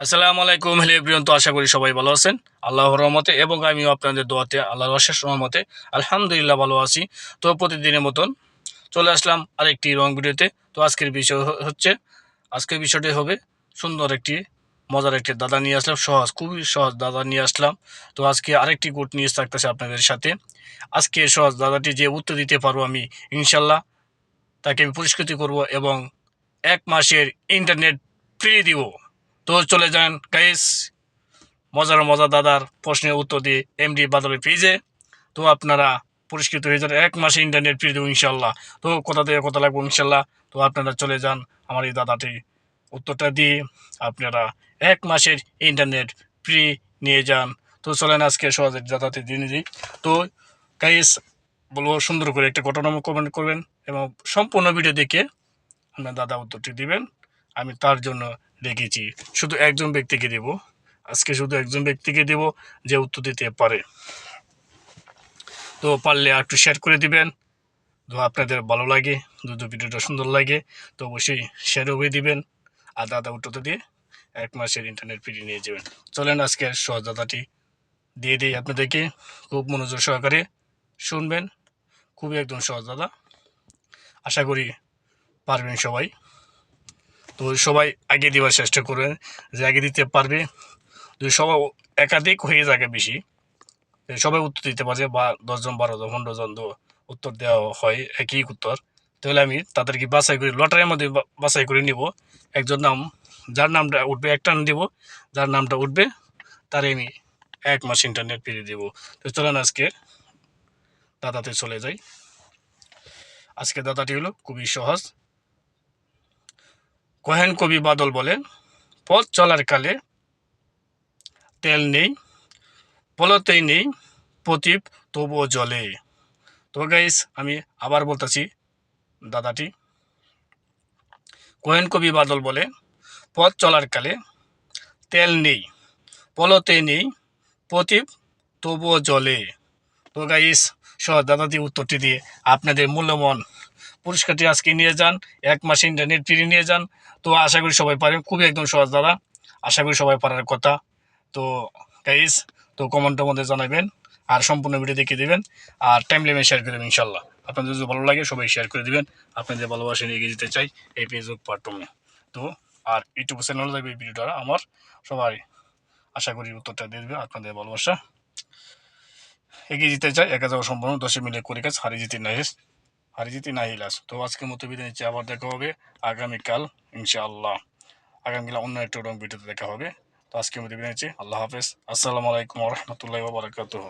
আসসালামু আলাইকুম, hello everyone, তো আশা করি সবাই ভালো আছেন। আল্লাহর রহমতে এবং আমিও আপনাদের দোয়াতে আল্লাহর অশেষ রহমতে আলহামদুলিল্লাহ ভালো আছি। তো প্রতিদিনের মতন চলে আসলাম আরেকটি রং ভিডিওতে। তো আজকের বিষয় হচ্ছে, আজকের বিষয়টি হবে সুন্দর একটি, মজার একটি দাদা নিয়ে আসলাম, সহজ, খুবই সহজ দাদা নিয়ে আসলাম। তো আজকে আরেকটি গুড নিউজ থাকতেছে আপনাদের সাথে। আজকে সহজ দাদাটি যে উত্তর দিতে পারব আমি, ইনশাল্লাহ তাকে আমি পুরস্কৃত করব এবং এক মাসের ইন্টারনেট ফ্রি দিব। তো চলে যান গাইস মজার মজা দাদার প্রশ্নের উত্তর দিয়ে এমডি বাদলের পেজে তো আপনারা পুরস্কৃত হয়ে যান এক মাসে ইন্টারনেট ফ্রি দেবো ইনশাল্লাহ তো কোথা থেকে কোথা লাগবো ইনশাল্লাহ তো আপনারা চলে যান আমার এই দাদাটি উত্তরটা দিয়ে আপনারা এক মাসের ইন্টারনেট ফ্রি নিয়ে যান। তো চলেন আজকে সহজে দাদাটি দিয়ে দিই তো গাইস বলব সুন্দর করে একটা ঘটনা কমেন্ট করবেন এবং সম্পূর্ণ ভিডিও দেখে আপনার দাদা উত্তরটি দিবেন। আমি তার জন্য রেখেছি শুধু একজন ব্যক্তিকে দেব। আজকে শুধু একজন ব্যক্তিকে দেব যে উত্তর দিতে পারে। তো পারলে একটু শেয়ার করে দিবেন। তো আপনাদের ভালো লাগে যদি ভিডিওটা সুন্দর লাগে, তো অবশ্যই শেয়ারও করে দিবেন। আর দাদা উত্তরটা দিয়ে এক মাসের ইন্টারনেট ফ্রি নিয়ে যাবেন। চলেন আজকে সহজ দাদাটি দিয়ে দিই আপনাদেরকে। খুব মনোযোগ সহকারে শুনবেন। খুবই একদম সহজ দাদা আশা করি পারবেন সবাই। তো সবাই আগে দেওয়ার চেষ্টা করবেন যে আগে দিতে পারবে। যদি সবাই একাধিক হয়ে যাবে বেশি সবাই উত্তর দিতে পারছে, বা দশজন, বারো জন, পনেরো জন উত্তর দেওয়া হয়, একই উত্তর। তাহলে আমি তাদেরকে বাছাই করে, লটারির মধ্যে বাছাই করে নিব। একজন নাম, যার নামটা উঠবে, একটা দিব, যার নামটা উঠবে, তার আমি এক মাস ইন্টারনেট পেয়ে দেবো। তো চলেন আজকে দাদাতে চলে যাই। আজকে দাদাটি হলো খুবই সহজ। কোহেন কবি বাদল বলেন, পথ চলার কালে তেল নেই, পলতেই নেই প্রতীপ তবুও জলে তো গাইস আমি আবার বলতেছি দাদাটি। কোহেন কবি বাদল বলে পথ চলার কালে তেল নেই পলতে নেই প্রতীপ তবুও জলে তো গাইস সহ দাদাটি উত্তরটি দিয়ে আপনাদের মূল্যবান পুরস্কারটি আজকে নিয়ে যান, এক মাসে ইন্টারনেট ফ্রি নিয়ে যান। তো আশা করি সবাই পারেন, খুবই একদম সহজ দাদা। আশা করি সবাই পারার কথা। তো গাইস তো কমেন্টের মধ্যে জানাবেন, আর সম্পূর্ণ ভিডিও দেখে দিবেন, আর টাইম লিমিট শেয়ার করে দেবেন ইনশাল্লাহ আপনাদের যদি ভালো লাগে, সবাই শেয়ার করে দিবেন। আপনাদের ভালোবাসা নিয়ে এগিয়ে যেতে চাই, এই ফেসবুক প্ল্যাটফর্মে তো আর ইউটিউব চ্যানেল থাকবে এই ভিডিওটা আমার। সবাই আশা করি উত্তরটা দিয়ে দেবে, আপনাদের ভালোবাসা। এগিয়ে যেতে চাই, একা যাওয়া সম্পূর্ণ দশে মিলে করে কাজ, হারিয়ে যেতে নাই। যদি না হিলাস। তো আজকের মতো বিদায় নিচ্ছি, আবার দেখা হবে আগামীকাল, ইনশাআল্লাহ। আগামীকাল অন্য একটা রং ভিডিওতে দেখা হবে। তো আজকের মতো বিদায় নিচ্ছি, আল্লাহ হাফেজ। আসসালামু আলাইকুম রহমতুল্লাহ বারাকাতুহ।